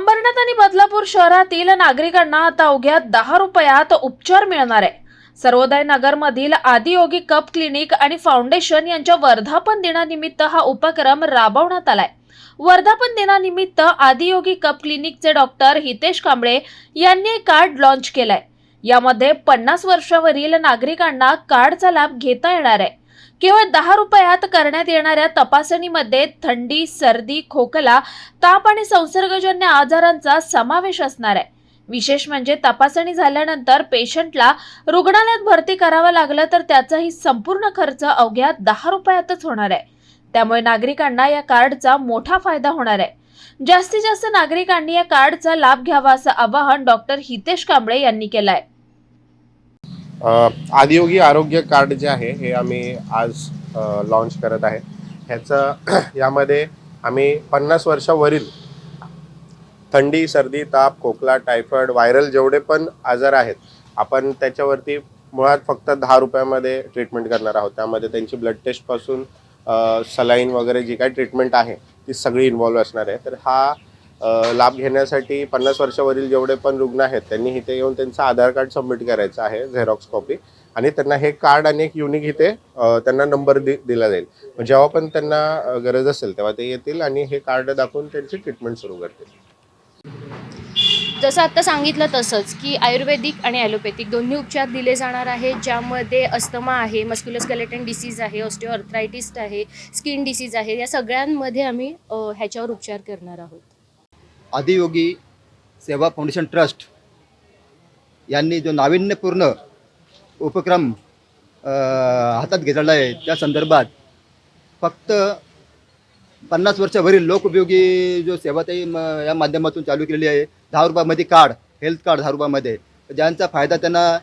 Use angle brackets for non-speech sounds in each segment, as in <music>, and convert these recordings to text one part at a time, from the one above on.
अंबरनाथ आणि बदलापूर शहरातील नागरिकांना आता अवघ्या दहा रुपयात उपचार मिळणार आहे. सर्वोदय नगरमधील आदियोगी कप क्लिनिक आणि फाउंडेशन यांच्या वर्धापन दिनानिमित्त हा उपक्रम राबवण्यात आलाय. वर्धापन दिनानिमित्त आदियोगी कप क्लिनिकचे डॉक्टर हितेश कांबळे यांनी कार्ड लॉन्च केलंय. यामध्ये पन्नास वर्षावरील नागरिकांना कार्डचा लाभ घेता येणार आहे. केवळ दहा रुपयात करण्यात येणाऱ्या तपासणीमध्ये थंडी सर्दी खोकला ताप आणि संसर्गजन्य आजारांचा समावेश असणार आहे. विशेष म्हणजे तपासणी झाल्यानंतर पेशंटला रुग्णालयात भरती करावं लागलं तर त्याचाही संपूर्ण खर्च अवघ्या दहा रुपयातच होणार आहे. त्यामुळे नागरिकांना या कार्डचा मोठा फायदा होणार आहे. जास्तीत जास्त नागरिकांनी या कार्डचा लाभ घ्यावा असं आवाहन डॉक्टर हितेश कांबळे यांनी केलं आहे. आदियोगी आरोग्य कार्ड जे आहे हे आम्ही आज लॉन्च करत आहे. ह्याचं <clears throat> यामध्ये आम्ही पन्नास वर्षावरील थंडी सर्दी ताप खोकला टायफॉइड व्हायरल जेवढे पण आजार आहेत आपण त्याच्यावरती मुळात फक्त दहा रुपयामध्ये ट्रीटमेंट करणार आहोत. त्यामध्ये त्यांची ब्लड टेस्टपासून सलाईन वगैरे जी काही ट्रीटमेंट आहे ती सगळी इन्व्हॉल्व असणार आहे. तर हा लाभ घेण्यासाठी पन्नास वर्षावरील जेवढे पण रुग्ण आहेत त्यांनी इथे येऊन त्यांचं आधार कार्ड सबमिट करायचं आहे झेरॉक्स कॉपी आणि त्यांना हे कार्ड आणि एक युनिक इथे त्यांना नंबर दि दिला जाईल. जेव्हा पण त्यांना गरज असेल तेव्हा ते येतील आणि हे कार्ड दाखवून त्यांची ट्रीटमेंट सुरू करतील. जसं आत्ता सांगितलं तसंच की आयुर्वेदिक आणि ॲलोपॅथिक दोन्ही उपचार दिले जाणार आहेत ज्यामध्ये अस्थमा आहे मस्क्युलोस्केलेटन डिसीज आहे ऑस्टिओआर्थरायटिस्ट आहे स्किन डिसीज आहे या सगळ्यांमध्ये आम्ही ह्याच्यावर उपचार करणार आहोत. आदियोगी सेवा फाउंडेशन ट्रस्ट यांनी जो नाविन्यपूर्ण उपक्रम हातात घेतलेला आहे त्या संदर्भात फक्त पन्नास वर्षावरील लोकउपयोगी जो सेवा ते म या माध्यमातून चालू केलेली आहे दहा रुपयामध्ये कार्ड हेल्थ कार्ड दहा रुपयामध्ये ज्यांचा फायदा त्यांना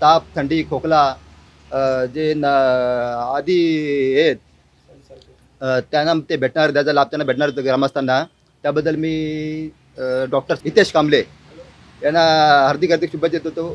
ताप थंडी खोकला जे न आदी आहेत त्यांना ते भेटणार त्याचा लाभ त्यांना भेटणार ग्रामस्थांना. त्याबद्दल मी डॉक्टर हितेश कांबले यांना हार्दिक हार्दिक शुभेच्छा देतो.